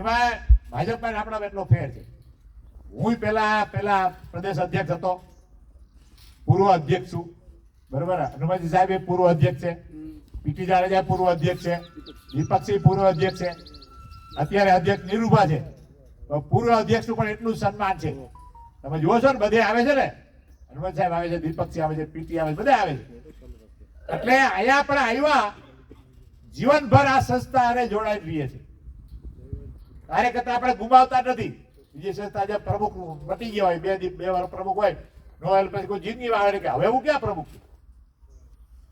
એમાં ભાજપમાં આપણા એટલો ફેર છે. હું પેલા પેલા પ્રદેશ અધ્યક્ષ હતો. પૂર્વ અધ્યક્ષ છું. બરોબર? હનુમાનજી સાહેબ એ પૂર્વ અધ્યક્ષ છે. પીટી જાડેજા પૂર્વ અધ્યક્ષ છે. વિપક્ષી પૂર્વ અધ્યક્ષ છે. અત્યારે અધ્યક્ષ નિરૂપા છે. પૂર્વ અધ્યક્ષનું પણ એટલું સન્માન છે. તમે જુઓ છો ને, બધે આવે છે ને? હનુમાન સાહેબ આવે છે દીપકસિંહ આવે છે પીટી આવે છે, બધા આવે છે. એટલે અહીંયા પણ આવ્યા જીવનભર આ સંસ્થા અને જોડાઈ રહીએ છીએ કાર્યકર્તા આપણે ગુમાવતા નથી. બીજી સંસ્થા જે પ્રમુખ મટી ગયા હોય, બે બે વાર પ્રમુખ હોય, નોવેલ પછી કોઈ જિંદગી વાળે કે હવે હું ક્યાં પ્રમુખ છું?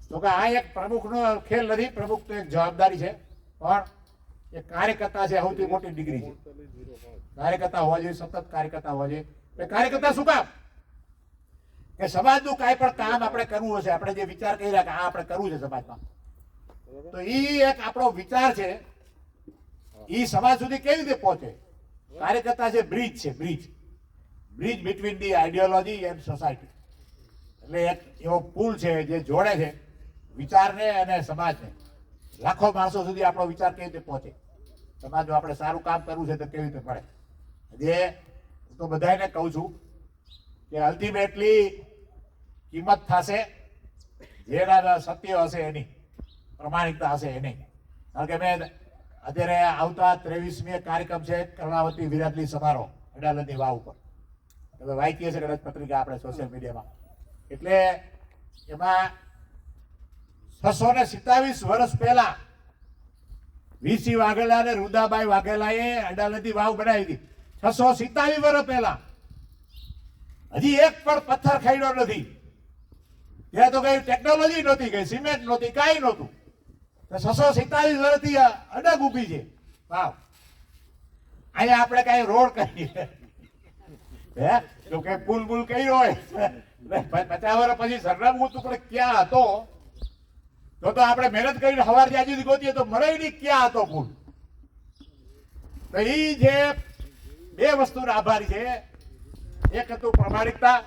તો કે આ એક પ્રમુખનો ખેલ નથી, પ્રમુખ તો એક જવાબદારી છે. પણ એ કાર્યકર્તા છે, સૌથી મોટી ડિગ્રી છે. કાર્યકર્તા હોવા જોઈએ, સતત કાર્યકર્તા હોવા જોઈએ. કાર્યકર્તા શું કામ? કે સમાજનું કાંઈ પણ કામ આપણે કરવું હશે આપણે જે વિચાર કરી રહ્યા કે આ આપણે કરવું છે સમાજમાં તો ઈ એક આપણો વિચાર છે. ઈ સમાજ સુધી કેવી રીતે પહોંચે? કાર્યકર્તા છે બ્રિજ છે bridge bridge between the ideology and society એટલે એક એવો પુલ છે જે જોડે છે વિચારને અને સમાજને. લાખો માણસો સુધી આપણો વિચાર કેવી રીતે પહોંચે? સમાજનું આપણે સારું કામ કરવું છે તો કેવી રીતે મળે? જે હું તો બધાને કહું છું કે અલ્ટિમેટલી કિંમત થશે, જેના સત્ય હશે એની. પ્રમાણિકતા હશે એની કારણ કે મેં અત્યારે આવતા ત્રેવીસમી કાર્યક્રમ છે કર્ણાવતી વિરાટલી સમારોહ અડાલજની વાવ ઉપર. તમે વાંચીએ છીએ કદાચ પત્રિકા આપણે સોશિયલ મીડિયામાં એટલે એમાં છસો ને સિત્તાવીસ વર્ષ પહેલા વીસી વાઘેલા અને રુદાબાઈ વાઘેલાએ અડાલજની વાવ બનાવી હતી. છસો સિત્તાવીસ વર્ષ પહેલા. હજી એક પણ પથ્થર ખાઈડો નથી. ત્યાં તો કઈ ટેકનોલોજી નહોતી, કઈ સિમેન્ટ નહોતી, કાંઈ નહોતું. છસો સિત્તાલીસ વર્ષથી અડગ ઊભી છે. વાવ. અહીંયા આપણે કાંઈ રોડ કરીએ. હે? તો કે પુલ પુલ કર્યો હોય. પચાસ વર્ષ પછી સરનામું હતું, પણ ક્યાં હતો? તો તો આપણે મહેનત કરીને સવાર જ્યાં સુધી ગોતીએ તો મરે નહીં, ક્યાં હતો પુલ? તો એ જે બે વસ્તુના આભારી છે. એક હતું પ્રમાણિકતા